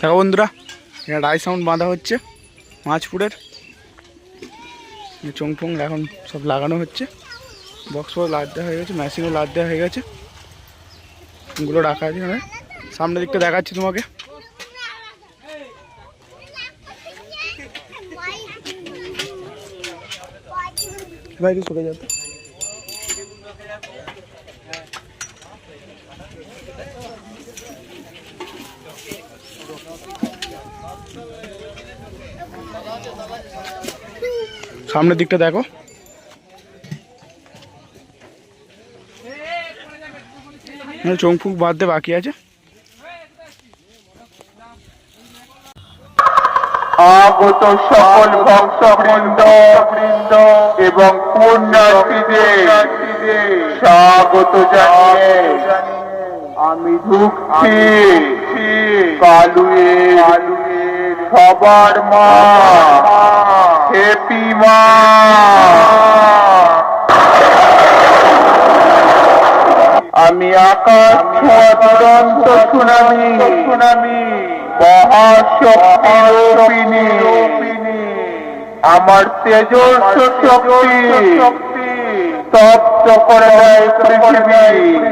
দেখো বন্ধুরা এখানে রাই সাউন্ড বাঁধা হচ্ছে মাছপুরের। চোং ফোং এখন সব লাগানো হচ্ছে। বক্স ফক্স লাদ দেওয়া হয়ে গেছে মেশিনও লাদ দেওয়া হয়ে গেছে। এগুলো রাখা আছে এখানে। সামনের দিকটা দেখাচ্ছি তোমাকে। ভাই একটু সরে সামনের দিকটা দেখো। চোখ ফুক বাঁধতে বাকি আছে। আগত সকল ভক্তবৃন্দ এবং পুণ্যার্থীদের স্বাগত জানিয়ে আমি ঢুকছি কালুয়ে সবার মা। আমি আকাশ ছোঁয়া দুরন্ত সুনামি সুনামি মহাশক্তি আমার তেজস্ব শক্তি তপ্ত করে দেয় পৃথিবী।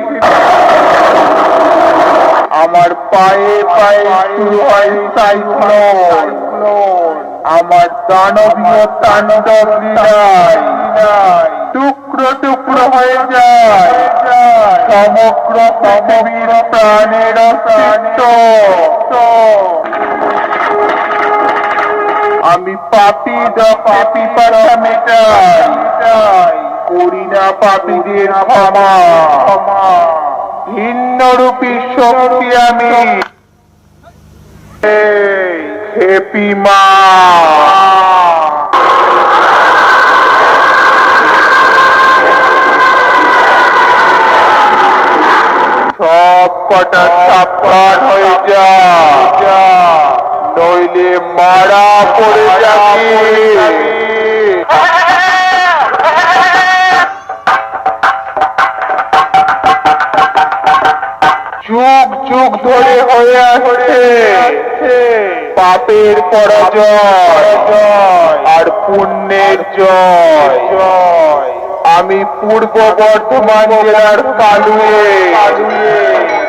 আমার পায়ে পায়ে শুরু হয় আমার দানবীয় তাণ্ডব লীলায় টুকরো টুকরো হয়ে যায়। সমগ্র পৃথিবীর প্রাণের আমি পাপি দফে পিপাসা মেটাই। করি না পাপীদের ক্ষমা। ভিন্নরূপী শক্তি আমি। হেপি মা। সব কটা সাবধান হয়ে যা। নইলে মারা পড়ে যাবি। যুগ ধরে হয়ে আসছে পাপের পরাজয় আর পুণ্যের জয়। আমি পূর্ব বর্ধমান জেলার কালুয়ে।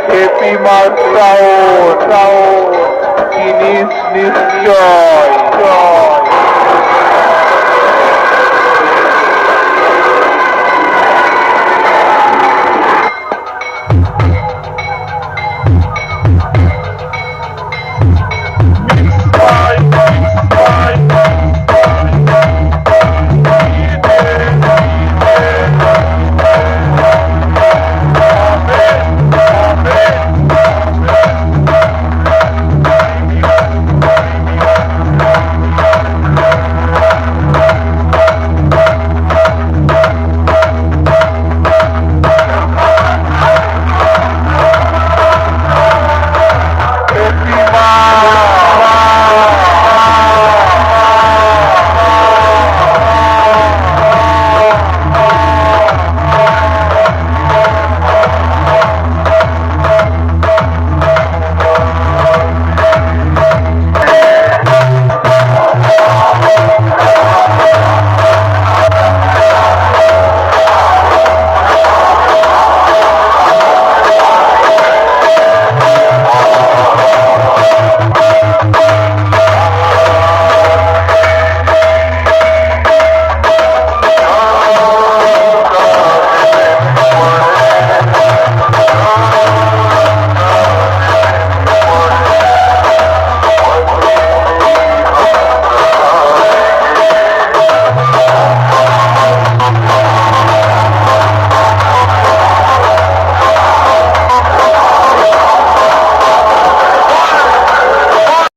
হেপি মাস জিনিস নিশ্চয়।